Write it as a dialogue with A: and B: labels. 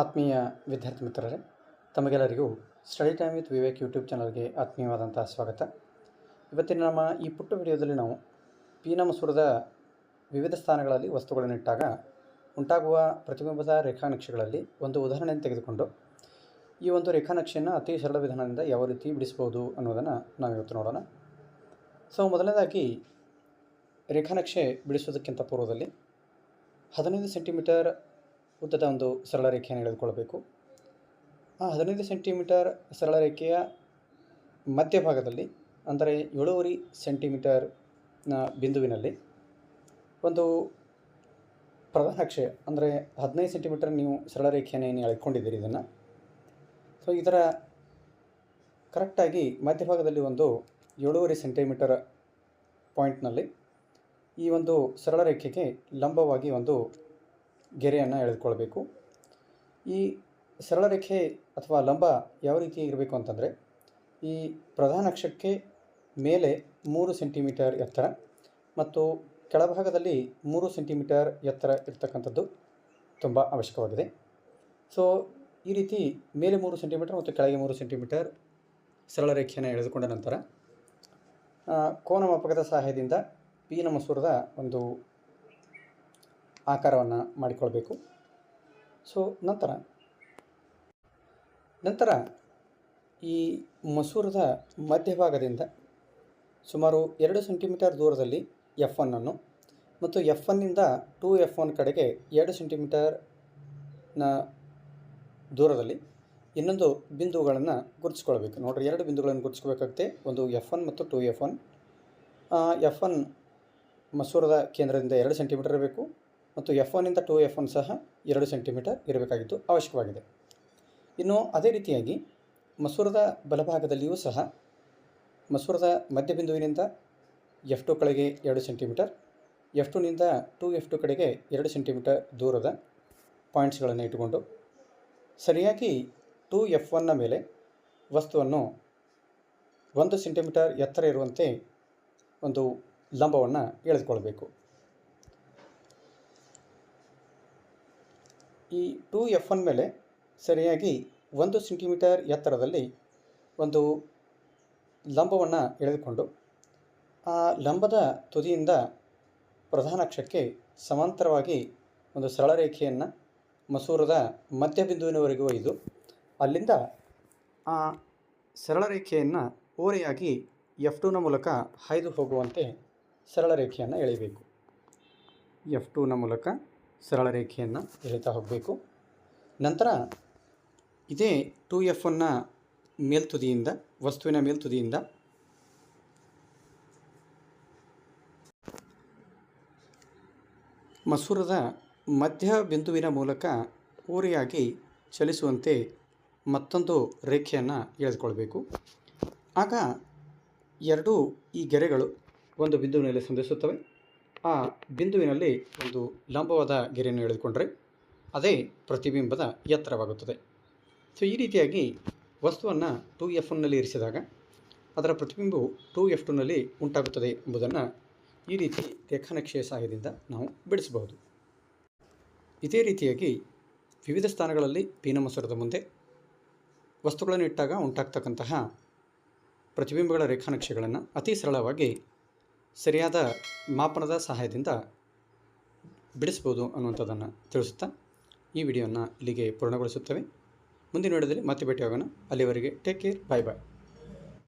A: ಆತ್ಮೀಯ ವಿದ್ಯಾರ್ಥಿ ಮಿತ್ರರೇ, ತಮಗೆಲ್ಲರಿಗೂ study time with Vivek YouTube ಚಾನಲ್ಗೆ ಆತ್ಮೀಯವಾದಂಥ ಸ್ವಾಗತ. ಇವತ್ತಿನ ನಮ್ಮ ಈ ಪುಟ್ಟ ವಿಡಿಯೋದಲ್ಲಿ ನಾವು ಪೀನ ಸುರದ ವಿವಿಧ ಸ್ಥಾನಗಳಲ್ಲಿ ವಸ್ತುಗಳನ್ನಿಟ್ಟಾಗ ಉಂಟಾಗುವ ಪ್ರತಿಬಿಂಬದ ರೇಖಾನಕ್ಷೆಗಳಲ್ಲಿ ಒಂದು ಉದಾಹರಣೆಯನ್ನು ತೆಗೆದುಕೊಂಡು ಈ ಒಂದು ರೇಖಾನಕ್ಷೆಯನ್ನು ಅತಿ ಸರಳ ವಿಧಾನದಿಂದ ಯಾವ ರೀತಿ ಬಿಡಿಸ್ಬೋದು ಅನ್ನೋದನ್ನು ನಾವು ಇವತ್ತು ನೋಡೋಣ. ಸೊ, ಮೊದಲನೇದಾಗಿ ರೇಖಾನಕ್ಷೆ ಬಿಡಿಸೋದಕ್ಕಿಂತ ಪೂರ್ವದಲ್ಲಿ ಹದಿನೈದು ಸೆಂಟಿಮೀಟರ್ ಉದ್ದದ ಒಂದು ಸರಳ ರೇಖೆಯನ್ನು ಎಳೆದುಕೊಳ್ಳಬೇಕು ಆ ಹದಿನೈದು ಸೆಂಟಿಮೀಟರ್ ಸರಳ ರೇಖೆಯ ಮಧ್ಯಭಾಗದಲ್ಲಿ ಅಂದರೆ ಏಳೂವರೆ ಸೆಂಟಿಮೀಟರ್ನ ಬಿಂದುವಿನಲ್ಲಿ ಒಂದು ಪ್ರಧಾನ ಅಕ್ಷೆ, ಅಂದರೆ ಹದಿನೈದು ಸೆಂಟಿಮೀಟರ್ ನೀವು ಸರಳ ರೇಖೆಯನ್ನು ಏನು ಎಳ್ಕೊಂಡಿದ್ದೀರಿ ಇದನ್ನು. ಸೊ ಇದರ ಕರೆಕ್ಟಾಗಿ ಮಧ್ಯಭಾಗದಲ್ಲಿ ಒಂದು ಏಳೂವರೆ ಸೆಂಟಿಮೀಟರ್ ಪಾಯಿಂಟ್ನಲ್ಲಿ ಈ ಒಂದು ಸರಳ ರೇಖೆಗೆ ಲಂಬವಾಗಿ ಒಂದು ಗೆರೆಯನ್ನು ಎಳೆದುಕೊಳ್ಬೇಕು. ಈ ಸರಳ ರೇಖೆ ಅಥವಾ ಲಂಬ ಯಾವ ರೀತಿ ಇರಬೇಕು ಅಂತಂದರೆ, ಈ ಪ್ರಧಾನ ಅಕ್ಷಕ್ಕೆ ಮೇಲೆ ಮೂರು ಸೆಂಟಿಮೀಟರ್ ಎತ್ತರ ಮತ್ತು ಕೆಳಭಾಗದಲ್ಲಿ ಮೂರು ಸೆಂಟಿಮೀಟರ್ ಎತ್ತರ ಇರ್ತಕ್ಕಂಥದ್ದು ತುಂಬ ಅವಶ್ಯಕವಾಗಿದೆ. ಸೊ ಈ ರೀತಿ ಮೇಲೆ ಮೂರು ಸೆಂಟಿಮೀಟರ್ ಮತ್ತು ಕೆಳಗೆ ಮೂರು ಸೆಂಟಿಮೀಟರ್ ಸರಳ ರೇಖೆಯನ್ನು ಎಳೆದುಕೊಂಡ ನಂತರ ಕೋನ ಮಾಪಕದ ಸಹಾಯದಿಂದ ಪೀನ ಮಸೂರದ ಒಂದು ಆಕಾರವನ್ನು ಮಾಡಿಕೊಳ್ಬೇಕು. ಸೊ ನಂತರ ನಂತರ ಈ ಮಸೂರದ ಮಧ್ಯಭಾಗದಿಂದ ಸುಮಾರು ಎರಡು ಸೆಂಟಿಮೀಟರ್ ದೂರದಲ್ಲಿ ಎಫ್ ಒನ್ನನ್ನು ಮತ್ತು ಎಫ್ ಒನ್ನಿಂದ ಟೂ ಎಫ್ ಒನ್ ಕಡೆಗೆ ಎರಡು ಸೆಂಟಿಮೀಟರ್ನ ದೂರದಲ್ಲಿ ಇನ್ನೊಂದು ಬಿಂದುಗಳನ್ನು ಗುರುತಿಸ್ಕೊಳ್ಬೇಕು. ನೋಡ್ರಿ, ಎರಡು ಬಿಂದುಗಳನ್ನು ಗುರುತಿಸ್ಕೋಬೇಕಾಗುತ್ತೆ ಒಂದು ಎಫ್ ಒನ್ ಮತ್ತು to F one F one ಮಸೂರದ ಕೇಂದ್ರದಿಂದ ಎರಡು ಸೆಂಟಿಮೀಟರ್ ಇರಬೇಕು. ಮತ್ತು ಎಫ್ ಒನ್ನಿಂದ ಟು ಎಫ್ ಒನ್ ಸಹ ಎರಡು ಸೆಂಟಿಮೀಟರ್ ಇರಬೇಕಾಗಿದ್ದು ಅವಶ್ಯಕವಾಗಿದೆ. ಇನ್ನು ಅದೇ ರೀತಿಯಾಗಿ ಮಸೂರದ ಬಲಭಾಗದಲ್ಲಿಯೂ ಸಹ ಮಸೂರದ ಮಧ್ಯಬಿಂದುವಿನಿಂದ ಎಫ್ ಟು ಕಡೆಗೆ ಎರಡು ಸೆಂಟಿಮೀಟರ್ ಎಫ್ ಟುನಿಂದ ಟು ಎಫ್ ಟು ಕಡೆಗೆ ಎರಡು ಸೆಂಟಿಮೀಟರ್ ದೂರದ ಪಾಯಿಂಟ್ಸ್ಗಳನ್ನು ಇಟ್ಟುಕೊಂಡು ಸರಿಯಾಗಿ ಟು ಎಫ್ ಒನ್ನ ಮೇಲೆ ವಸ್ತುವನ್ನು ಒಂದು ಸೆಂಟಿಮೀಟರ್ ಎತ್ತರ ಇರುವಂತೆ ಒಂದು ಲಂಬವನ್ನು ಎಳೆದುಕೊಳ್ಬೇಕು. ಈ ಟು ಎಫ್ ಒನ್ ಮೇಲೆ ಸರಿಯಾಗಿ ಒಂದು ಸೆಂಟಿಮೀಟರ್ ಎತ್ತರದಲ್ಲಿ ಒಂದು ಲಂಬವನ್ನು ಎಳೆದುಕೊಂಡು ಆ ಲಂಬದ ತುದಿಯಿಂದ ಪ್ರಧಾನ ಅಕ್ಷಕ್ಕೆ ಸಮಾಂತರವಾಗಿ ಒಂದು ಸರಳ ರೇಖೆಯನ್ನು ಮಸೂರದ ಮಧ್ಯಬಿಂದುವಿನವರೆಗೂ ಒಯ್ದು ಅಲ್ಲಿಂದ ಆ ಸರಳ ರೇಖೆಯನ್ನು ಓರೆಯಾಗಿ ಎಫ್ ಟೂನ ಮೂಲಕ ಹಾಯ್ದು ಹೋಗುವಂತೆ ಸರಳ ರೇಖೆಯನ್ನು ಎಳೆಯಬೇಕು. ಎಫ್ ಟೂನ ಮೂಲಕ ಸರಳ ರೇಖೆಯನ್ನು ಎಳಿತಾ ಹೋಗಬೇಕು. ನಂತರ ಇದೇ ಟು ಎಫ್ ಒನ್ನ ಮೇಲ್ತುದಿಯಿಂದ, ವಸ್ತುವಿನ ಮೇಲ್ತುದಿಯಿಂದ ಮಸೂರದ ಮಧ್ಯ ಬಿಂದುವಿನ ಮೂಲಕ ಓರೆಯಾಗಿ ಚಲಿಸುವಂತೆ ಮತ್ತೊಂದು ರೇಖೆಯನ್ನು ಎಳೆದುಕೊಳ್ಬೇಕು. ಆಗ ಎರಡೂ ಈ ಗೆರೆಗಳು ಒಂದು ಬಿಂದುವಿನಲ್ಲಿ ಸಂಧಿಸುತ್ತವೆ. ಆ ಬಿಂದುವಿನಲ್ಲಿ ಒಂದು ಲಂಬವಾದ ಗೆರೆಯನ್ನು ಎಳೆದುಕೊಂಡರೆ ಅದೇ ಪ್ರತಿಬಿಂಬದ ಎತ್ತರವಾಗುತ್ತದೆ. ಸೊ ಈ ರೀತಿಯಾಗಿ ವಸ್ತುವನ್ನು ಟು ಎಫ್ ಒನ್ನಲ್ಲಿ ಇರಿಸಿದಾಗ ಅದರ ಪ್ರತಿಬಿಂಬವು ಟು ಎಫ್ ಟುನಲ್ಲಿ ಉಂಟಾಗುತ್ತದೆ ಎಂಬುದನ್ನು ಈ ರೀತಿ ರೇಖಾನಕ್ಷೆಯ ಸಹಾಯದಿಂದ ನಾವು ಬಿಡಿಸಬಹುದು. ಇದೇ ರೀತಿಯಾಗಿ ವಿವಿಧ ಸ್ಥಾನಗಳಲ್ಲಿ ಪೀನಮಸೂರದ ಮುಂದೆ ವಸ್ತುಗಳನ್ನು ಇಟ್ಟಾಗ ಉಂಟಾಗ್ತಕ್ಕಂತಹ ಪ್ರತಿಬಿಂಬಗಳ ರೇಖಾನಕ್ಷೆಗಳನ್ನು ಅತಿ ಸರಳವಾಗಿ ಸರಿಯಾದ ಮಾಪನದ ಸಹಾಯದಿಂದ ಬಿಡಿಸ್ಬೋದು ಅನ್ನುವಂಥದ್ದನ್ನು ತಿಳಿಸುತ್ತಾ ಈ ವಿಡಿಯೋನ ಇಲ್ಲಿಗೆ ಪೂರ್ಣಗೊಳಿಸುತ್ತೇವೆ. ಮುಂದಿನ ವಿಡಿಯೋದಲ್ಲಿ ಮತ್ತೆ ಭೇಟಿಯಾಗೋಣ. ಅಲ್ಲಿವರೆಗೆ ಟೇಕ್ ಕೇರ್ ಬಾಯ್ ಬಾಯ್